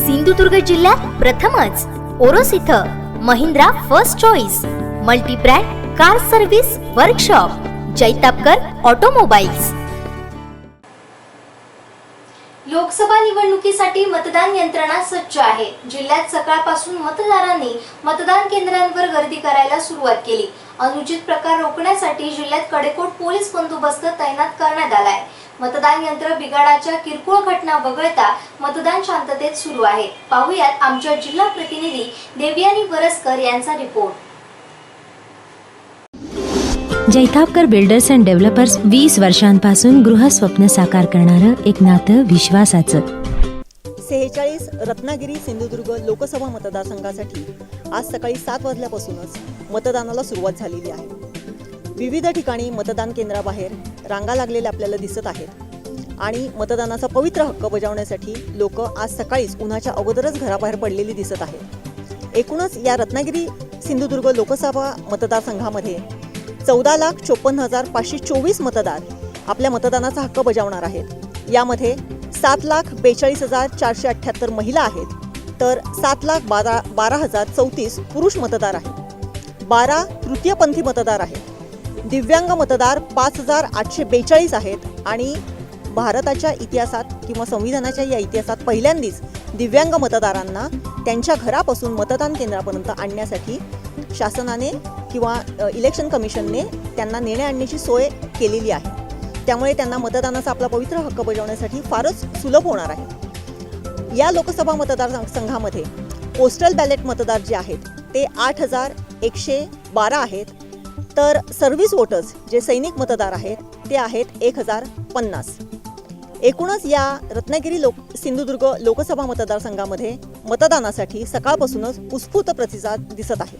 सिंधुदुर्ग जिल्ह्यात प्रथमच ओरोस इथं Mahindra first choice multibrand car service workshop Jaitapkar automobiles. Lok Sabha निवडणुकीसाठी मतदान यंत्रणा सज्ज आहे. जिल्ह्यात सकाळपासून मतदारांनी मतदान केंद्रांवर गर्दी करायला सुरुवात केली. अनुचित प्रकार रोखण्यासाठी जिल्ह्यात कडेकोट पोलीस बंदोबस्त तैनात करण्यात आलाय. मतदान यंत्र बिघाडाच्या किरकोळ घटना वगळता मतदान शांततेत सुरू आहे. पाहुयात आमच्या जिल्हा प्रतिनिधी देवयानी वरसकर यांचा report. Jaitapkar builders and developers वीस वर्षांपासून गृहस्वप्न साकार करणारं एक नातं विश्वासाचं. सेहेचाळीस रत्नागिरी सिंधुदुर्ग लोकसभा मतदारसंघासाठी आज सकाळी सात वाजल्यापासूनच मतदानाला सुरुवात झालेली आहे. विविध ठिकाणी मतदान केंद्राबाहेर रांगा लागलेल्या आपल्याला दिसत आहेत. आणि मतदानाचा पवित्र हक्क बजावण्यासाठी लोक आज सकाळीच उन्हाच्या अगोदरच घराबाहेर पडलेली दिसत आहेत. एकूणच या रत्नागिरी सिंधुदुर्ग लोकसभा मतदारसंघामध्ये चौदा लाख चोपन्न हजार पाचशे चोवीस मतदार आपल्या मतदानाचा हक्क बजावणार आहेत. यामध्ये सात लाख बेचाळीस हजार चारशे अठ्ठ्याहत्तर महिला आहेत. तर सात लाख बारा बारा हजार चौतीस पुरुष मतदार आहेत. बारा तृतीयपंथी मतदार आहेत. दिव्यांग मतदार पाच हजार आठशे बेचाळीस आहेत आणि भारताच्या इतिहासात किंवा संविधानाच्या या इतिहासात पहिल्यांदाच दिव्यांग मतदारांना त्यांच्या घरापासून मतदान केंद्रापर्यंत आणण्यासाठी शासनाने किंवा इलेक्शन कमिशनने त्यांना नेणे आणण्याची सोय केलेली आहे. त्यामुळे त्यांना मतदानाचा आपला पवित्र हक्क बजावण्यासाठी फारच सुलभ होणार आहे. या लोकसभा मतदारसंघामध्ये पोस्टल बॅलेट मतदार जे आहेत ते आठ हजार एकशे बारा आहेत तर सर्व्हिस वोटर्स जे सैनिक मतदार आहेत ते आहेत एक हजार पन्नास. एकूणच या रत्नागिरी लोक सिंधुदुर्ग लोकसभा मतदारसंघामध्ये मतदानासाठी सकाळपासूनच उत्स्फूर्त प्रतिसाद दिसत आहे.